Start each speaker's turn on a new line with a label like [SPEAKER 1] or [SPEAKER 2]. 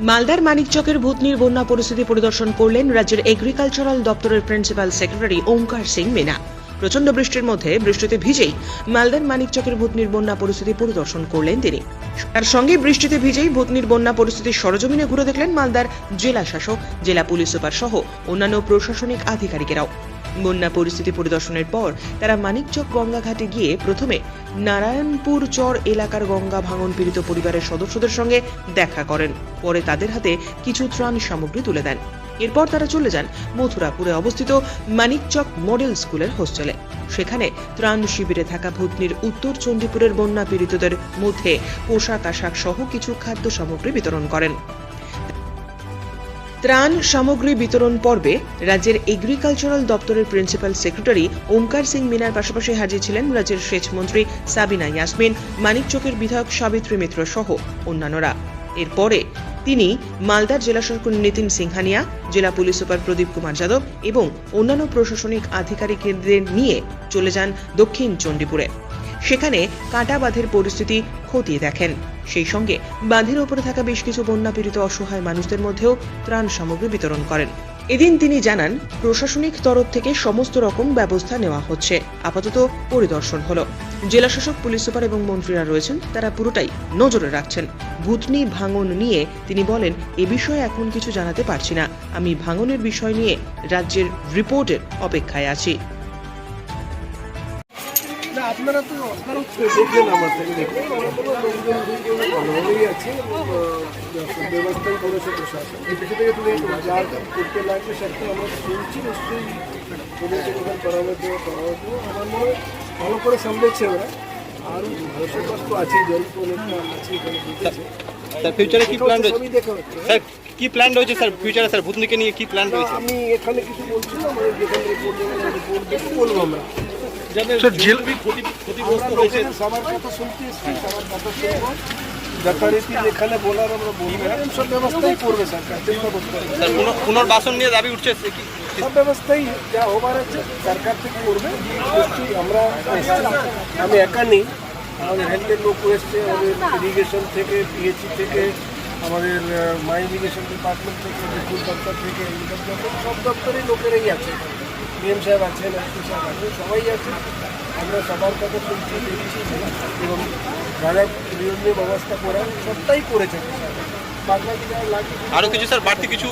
[SPEAKER 1] মালদার মানিকচকের ভূতনির বন্যা পরিস্থিতি পরিদর্শন করলেন রাজ্যের এগ্রিকালচারাল দপ্তরের প্রিন্সিপাল সেক্রেটারি ওঙ্কার সিং মিনা। প্রচণ্ড বৃষ্টির মধ্যে বৃষ্টিতে ভিজেই মালদার মানিকচকের ভূতনির বন্যা পরিস্থিতি পরিদর্শন করলেন তিনি। তার সঙ্গে বৃষ্টিতে ভিজেই ভূতনির বন্যা পরিস্থিতির সরজমিনে ঘুরে দেখলেন মালদার জেলা শাসক, জেলা পুলিশ সুপার সহ অন্যান্য প্রশাসনিক আধিকারিকেরাও। বন্যা পরিস্থিতি পরিদর্শনের পর তারা মানিকচক গঙ্গাঘাটে গিয়ে প্রথমে নারায়ণপুর চর এলাকার গঙ্গা ভাঙন পীড়িত পরিবারের সদস্যদের সঙ্গে দেখা করেন। পরে তাদের হাতে কিছু ত্রাণ সামগ্রী তুলে দেন। এরপর তারা চলে যান মথুরাপুরে অবস্থিত মানিকচক মডেল স্কুলের হোস্টেলে। সেখানে ত্রাণ শিবিরে থাকা ভূতনির উত্তর চণ্ডীপুরের বন্যা পীড়িতদের মধ্যে পোশাক আশাক সহ কিছু খাদ্য সামগ্রী বিতরণ করেন। ত্রাণ সামগ্রী বিতরণ পর্বে রাজ্যের এগ্রিকালচারাল দপ্তরের প্রিন্সিপাল সেক্রেটারি ওঙ্কার সিং মিনার পাশাপাশি হাজির ছিলেন রাজ্যের সেচ মন্ত্রী সাবিনা ইয়াসমিন, মানিকচকের বিধায়ক সাবিত্রী মিত্র সহ অন্যান্যরা। এরপরে তিনি মালদার জেলা শাসক নীতিন সিংহানিয়া, জেলা পুলিশ সুপার প্রদীপ কুমার যাদব এবং অন্যান্য প্রশাসনিক আধিকারিকদের নিয়ে চলে যান দক্ষিণ চণ্ডীপুরে। সেখানে কাটা বাঁধের পরিস্থিতি খতিয়ে দেখেন। সেই সঙ্গে বাঁধের ওপরে থাকা বেশ কিছু বন্যা পীড়িত অসহায় মানুষদের মধ্যেও ত্রাণ সামগ্রী বিতরণ করেন। এদিন তিনি জানান, প্রশাসনিক তরফ থেকে সমস্ত রকম ব্যবস্থা নেওয়া হচ্ছে। আপাতত পরিদর্শন হলো। জেলাশাসক পুলিশ সুপার এবং মন্ত্রীরা রয়েছেন, তারা পুরোটাই নজরে রাখছেন। ভূতনি ভাঙন নিয়ে তিনি বলেন, এ বিষয়ে এখন কিছু জানাতে পারছি না। আমি ভাঙনের বিষয় নিয়ে রাজ্যের রিপোর্টের অপেক্ষায় আছি।
[SPEAKER 2] না আপনারা তো আপনারাও তো দেখলেন আমার থেকে দেখলেন আমরা তো লোকজন ভালোভাবেই আছে ব্যবস্থাই করেছে প্রশাসন এই থেকে থেকে তুমি যা করতে লাগবে সেটা আমরা শুনছি নিশ্চয়ই কোথাও পরামর্শ পরামর্শ আমার মনে হয় ভালো করে সামলেছে ওরা। আর মানুষের কষ্ট আছে জল আছে।
[SPEAKER 3] স্যার ফিউচারে কি প্ল্যান রয়েছে? স্যার কি প্ল্যান রয়েছে স্যার ফিউচারে স্যার ভূতনিকে নিয়ে কি প্ল্যান রয়েছে?
[SPEAKER 2] আমি এখানে কিছু বলছি না যেখানে রিপোর্ট রিপোর্ট বলব আমরা? সবার কথা শুনতে এসেছি সবার কথা শুনব। যথারীতি যেখানে বলার আমরা বলব। সব ব্যবস্থাই করবে সরকার চেষ্টা করতে হবে।
[SPEAKER 3] পুনর্বাসন নিয়ে দাবি উঠছে সে কি
[SPEAKER 2] সব ব্যবস্থাই যা হবার আছে সরকার থেকে করবে। নিশ্চয়ই আমরা আমি একা নেই। আমাদের হেলথের লোক এসছে আমাদের ইরিগেশন থেকে পিএইচি থেকে আমাদের মাই ইরিগেশন ডিপার্টমেন্ট থেকে বিদ্যুৎ দপ্তর থেকে ইনকাম দপ্তর সব দপ্তরের লোকেরাই আছে। ডিএম সাহেব আছেন এসপি সাহেব আছেন সবাই আছে আমরা সবার কথা শুনছি দেখছি। এবং যারা নিয়মীয় ব্যবস্থা করা সবটাই করেছেন। বাদ
[SPEAKER 3] আরও কিছু স্যার? বাড়তি কিছু?